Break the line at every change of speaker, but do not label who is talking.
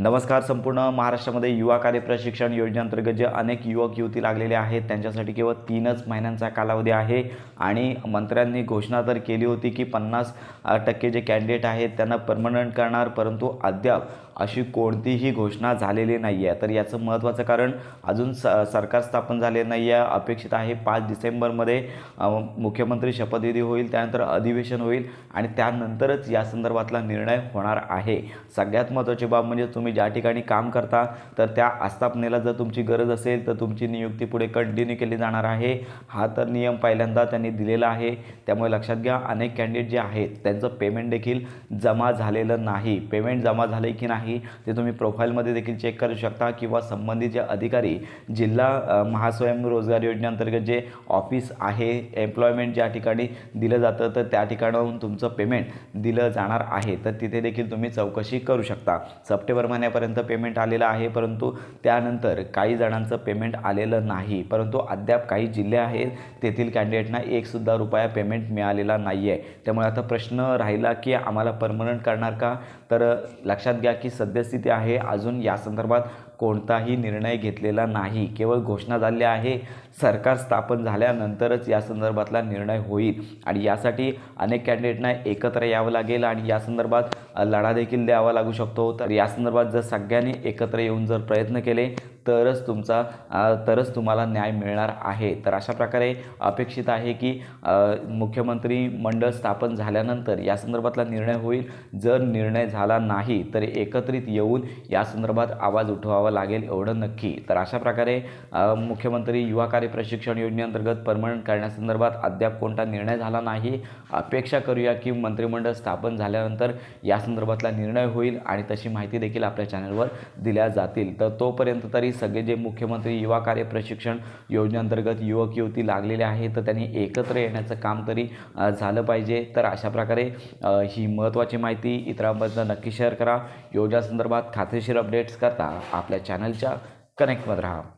नमस्कार संपूर्ण महाराष्ट्रामध्ये युवा कार्य प्रशिक्षण योजनेअंतर्गत जे अनेक युवक युवती लागलेले आहेत त्यांच्यासाठी केवळ तीनच महिन्यांचा कालावधी आहे आणि मंत्र्यांनी घोषणा तर केली होती की पन्नास टक्के जे कॅन्डिडेट आहेत त्यांना परमनंट करणार परंतु अद्याप अशी कोणतीही घोषणा झालेली नाही आहे. तर याचं महत्त्वाचं कारण अजून स सरकार स्थापन झाले नाही आहे अपेक्षित आहे पाच डिसेंबरमध्ये मुख्यमंत्री शपथविधी होईल त्यानंतर अधिवेशन होईल आणि त्यानंतरच या संदर्भातला निर्णय होणार आहे. सगळ्यात महत्त्वाची बाब म्हणजे तुम्ही तुम्ही ज्या ठिकाणी काम करता तर त्या आस्थापनेला जर तुमची गरज असेल तर तुमची नियुक्ती पुढे कंटिन्यू केली जाणार आहे. हा तर नियम पहिल्यांदा त्यांनी दिलेला आहे. त्यामुळे लक्षात घ्या अनेक कॅन्डिडेट जे आहेत त्यांचं पेमेंट देखील जमा झालेलं नाही. पेमेंट जमा झाले की नाही ते तुम्ही प्रोफाईलमध्ये देखील चेक करू शकता किंवा संबंधित जे अधिकारी जिल्हा महास्वयं रोजगार योजनेअंतर्गत जे ऑफिस आहे एम्प्लॉयमेंट ज्या ठिकाणी दिलं जातं तर त्या ठिकाणाहून तुमचं पेमेंट दिलं जाणार आहे. तर तिथे देखील तुम्ही चौकशी करू शकता. सप्टेंबर महिन्यापर्यंत पेमेंट आलेलं आहे. परंतु त्यानंतर काही जणांचं पेमेंट आलेलं नाही. परंतु अद्याप काही जिल्हे आहेत तेथील कॅन्डिडेटना एकसुद्धा रुपया पेमेंट मिळालेला नाही आहे त्यामुळे आता प्रश्न राहिला की आम्हाला परमनंट करणार का? तर लक्षात घ्या की सद्यस्थिती आहे. अजून या संदर्भात कोणताही निर्णय घेतलेला नाही. केवळ घोषणा झाली आहे. सरकार स्थापन झाल्यानंतरच या संदर्भातला निर्णय होईल आणि यासाठी अनेक कॅन्डिडेटना एकत्र यावं लागेल आणि या संदर्भात लढा देखील द्यावा लागू शकतो. तर या संदर्भात जर सगळ्यांनी एकत्र येऊन जर प्रयत्न केले तरच तुमचा तरच तुम्हाला न्याय मिळणार आहे. तर अशा प्रकारे अपेक्षित आहे की मुख्यमंत्री मंडळ स्थापन झाल्यानंतर या संदर्भातला निर्णय होईल. जर निर्णय झाला नाही तर एकत्रित येऊन या संदर्भात आवाज उठवावा लागेल एवढं नक्की. तर अशा प्रकारे मुख्यमंत्री युवा कार्य प्रशिक्षण योजनेअंतर्गत परमनंट करण्यासंदर्भात अद्याप कोणता निर्णय झाला नाही. अपेक्षा करूया की मंत्रिमंडळ स्थापन झाल्यानंतर या संदर्भातला निर्णय होईल आणि तशी माहिती देखील आपल्या चॅनलवर दिल्या जातील. तर तोपर्यंत तरी सगळे जे मुख्यमंत्री युवा कार्य प्रशिक्षण योजनेअंतर्गत युवक युवती लागलेले आहेत तर त्यांनी एकत्र येण्याचं काम तरी झालं पाहिजे. तर अशा प्रकारे ही महत्त्वाची माहिती इतरांबद्दल नक्की शेअर करा. योजनासंदर्भात खात्रीशीर अपडेट्स करता आपल्या चॅनलच्या कनेक्टमध्ये राहा.